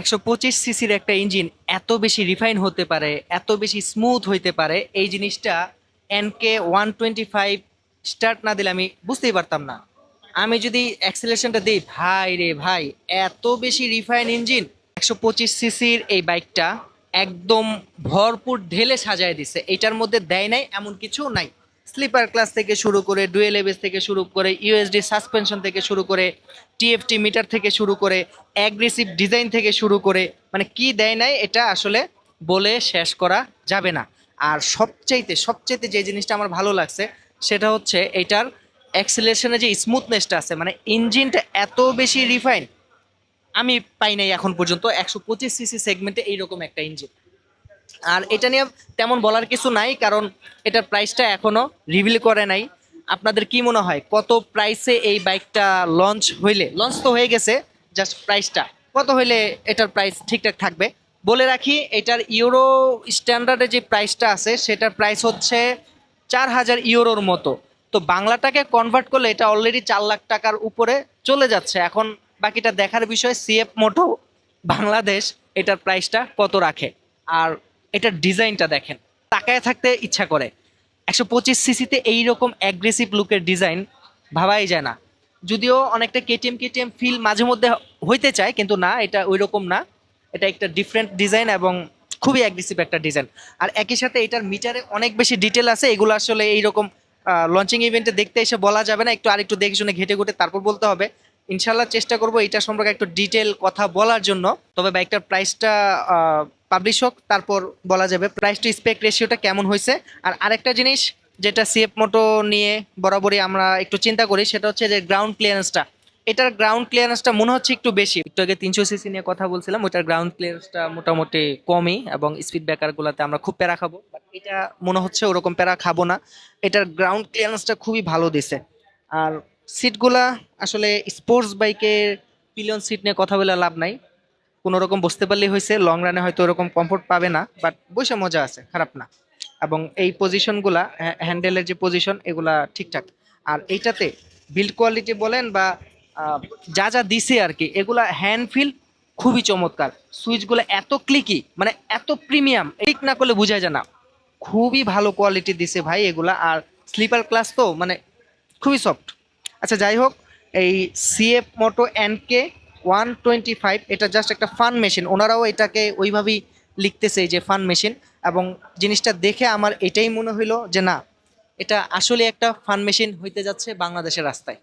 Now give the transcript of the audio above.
একশো পঁচিশ সিসির একটা ইঞ্জিন এত বেশি রিফাইন হতে পারে, এত বেশি স্মুথ হইতে পারে, এই জিনিসটা NK one twenty five start না দিলে আমি বুঝতেই পারতাম না। আমি যদি অ্যাক্সিলেশনটা দিই, ভাই রে ভাই, এত বেশি রিফাইন ইঞ্জিন। একশো পঁচিশ সিসির এই বাইকটা একদম ভরপুর ঢেলে সাজায় দিছে, এটার মধ্যে দেয় নাই, এমন কিছু নাই। স্লিপার ক্লাস থেকে শুরু করে, ডুয়েল এবেস থেকে শুরু করে, ইউএসডি সাসপেনশন থেকে শুরু করে, টিএফটি মিটার থেকে শুরু করে, অ্যাগ্রেসিভ ডিজাইন থেকে শুরু করে মানে কি দেয় নাই এটা আসলে বলে শেষ করা যাবে না। আর সবচাইতে সবচাইতে যে জিনিসটা আমার ভালো লাগছে সেটা হচ্ছে এটার অ্যাক্সিলেশনে যে স্মুথনেসটা আছে মানে ইঞ্জিনটা এত বেশি রিফাইন আমি পাই নাই এখন পর্যন্ত, একশো পঁচিশ সিসি সেগমেন্টে এইরকম একটা ইঞ্জিন আর এটা নিয়ে তেমন বলার কিছু নাই, কারণ এটার প্রাইসটা এখনও রিভিল করে নাই। আপনাদের কি মনে হয়, কত প্রাইসে এই বাইকটা লঞ্চ হইলে? লঞ্চ তো হয়ে গেছে জাস্ট প্রাইসটা কত হইলে এটার প্রাইস ঠিকঠাক থাকবে? বলে রাখি, এটার ইউরো স্ট্যান্ডার্ডে যে প্রাইসটা আছে, সেটার প্রাইস হচ্ছে চার হাজার ইউরোর মতো। তো বাংলাটাকে কনভার্ট করলে এটা অলরেডি চার লাখ টাকার উপরে চলে যাচ্ছে। এখন বাকিটা দেখার বিষয় সিএফ মোটো বাংলাদেশ, এটার প্রাইসটা কত রাখে? আর এটার ডিজাইনটা দেখেন। তাকায় থাকতে ইচ্ছা করে। একশো পঁচিশ সিসিতে এইরকম অ্যাগ্রেসিভ লুকের ডিজাইন ভাবাই যায় না। যদিও অনেকটা কেটিএম কেটিএম ফিল মাঝে মধ্যে হইতে চায়, কিন্তু না, এটা ওই রকম না। এটা একটা ডিফারেন্ট ডিজাইন এবং খুবই অ্যাগ্রেসিভ একটা ডিজাইন আর একই সাথে এটার মিটারে অনেক বেশি ডিটেল আছে। এগুলো আসলে এইরকম লঞ্চিং ইভেন্টে দেখতে এসে বলা যাবে না। একটু আরেকটু দেখে শুনে ঘেটে ঘুটে তারপর বলতে হবে। ইনশাল্লাহ চেষ্টা করব এটা সম্পর্কে একটু ডিটেল কথা বলার জন্য। তবে বাইকটার প্রাইসটা পাবলিশ হোক, তারপর বলা যাবে প্রাইস টু স্পেক রেশিওটা কেমন হয়েছে। আর আরেকটা জিনিস যেটা সিএফ মোটো নিয়ে বরাবরই আমরা একটু চিন্তা করি, সেটা হচ্ছে যে গ্রাউন্ড ক্লিয়ারেন্সটা এটার গ্রাউন্ড ক্লিয়ারেন্সটা মনে হচ্ছে একটু বেশি। একটু আগে তিনশো সিসি নিয়ে কথা বলছিলাম ওটার গ্রাউন্ড ক্লিয়ারেন্সটা মোটামুটি কমই এবং স্পিড ব্রেকারগুলোতে আমরা খুব প্যারা খাব। বাট এটা মনে হচ্ছে ওরকম প্যারা খাব না। এটার গ্রাউন্ড ক্লিয়ারেন্সটা খুবই ভালো দিছে। আর সিটগুলা আসলে স্পোর্টস বাইকের পিলিয়ন সিট নিয়ে কথা বলে লাভ নাই। কোনো রকম বসতে পারলেই হয়েছে লং রানে হয়তো ওরকম কমফোর্ট পাবে না বাট বসে মজা আছে, খারাপ না। এবং এই পজিশনগুলা হ্যান্ডেলের যে পজিশন এগুলা ঠিকঠাক। আর এইটাতে বিল্ড কোয়ালিটি বলেন বা যা যা দিছে আর কি এগুলা হ্যান্ড ফিল খুবই চমৎকার। সুইচগুলো এত ক্লিকি মানে এত প্রিমিয়াম ক্লিক না করলে বোঝা যায় না। খুবই ভালো কোয়ালিটি দিছে ভাই এগুলা, আর স্লিপার ক্লাস তো মানে খুবই সফট আচ্ছা যাই হোক, এই CF moto NK one twenty five এটা জাস্ট একটা ফান মেশিন ওনারাও এটাকে ওইভাবেই লিখতেছে যে ফান মেশিন এবং জিনিসটা দেখে আমার এটাই মনে হইল যে না, এটা আসলে একটা ফান মেশিন হইতে যাচ্ছে বাংলাদেশের রাস্তায়।